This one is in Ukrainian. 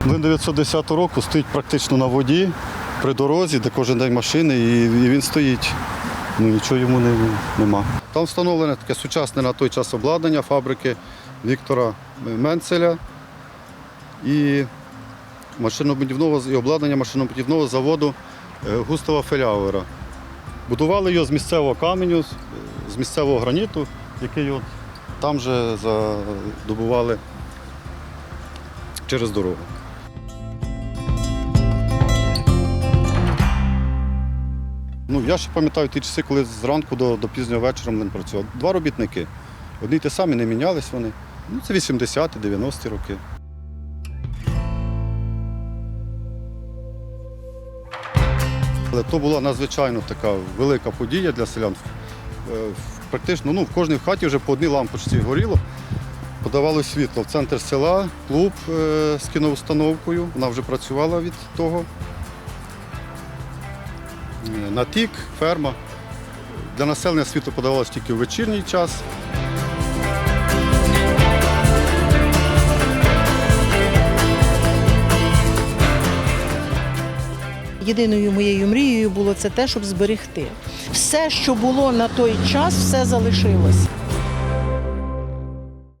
1910 року стоїть практично на воді, при дорозі, де кожен день машини, і, і він стоїть. Ну, нічого йому не, нема. Там встановлене таке сучасне на той час обладнання фабрики Віктора Менцеля і машинобудівного і обладнання машинобудівного заводу е, Густава Феляуера. Будували його з місцевого каменю, з місцевого граніту, який от там же задобували через дорогу. Ну, я ще пам'ятаю ті часи, коли зранку до, до пізнього вечора він працював. Два робітники. Одні й ті самі, не мінялись вони. Ну, це 80-ті, 90-ті роки. Але то була надзвичайно така велика подія для селян. Е, Практично ну, в кожній хаті вже по одній лампочці горіло. Подавало світло в центр села, клуб е, з кіноустановкою. Вона вже працювала від того. Е, Натік, ферма. Для населення світло подавалося тільки в вечірній час. Єдиною моєю мрією було це те, щоб зберегти. Все, що було на той час, все залишилось.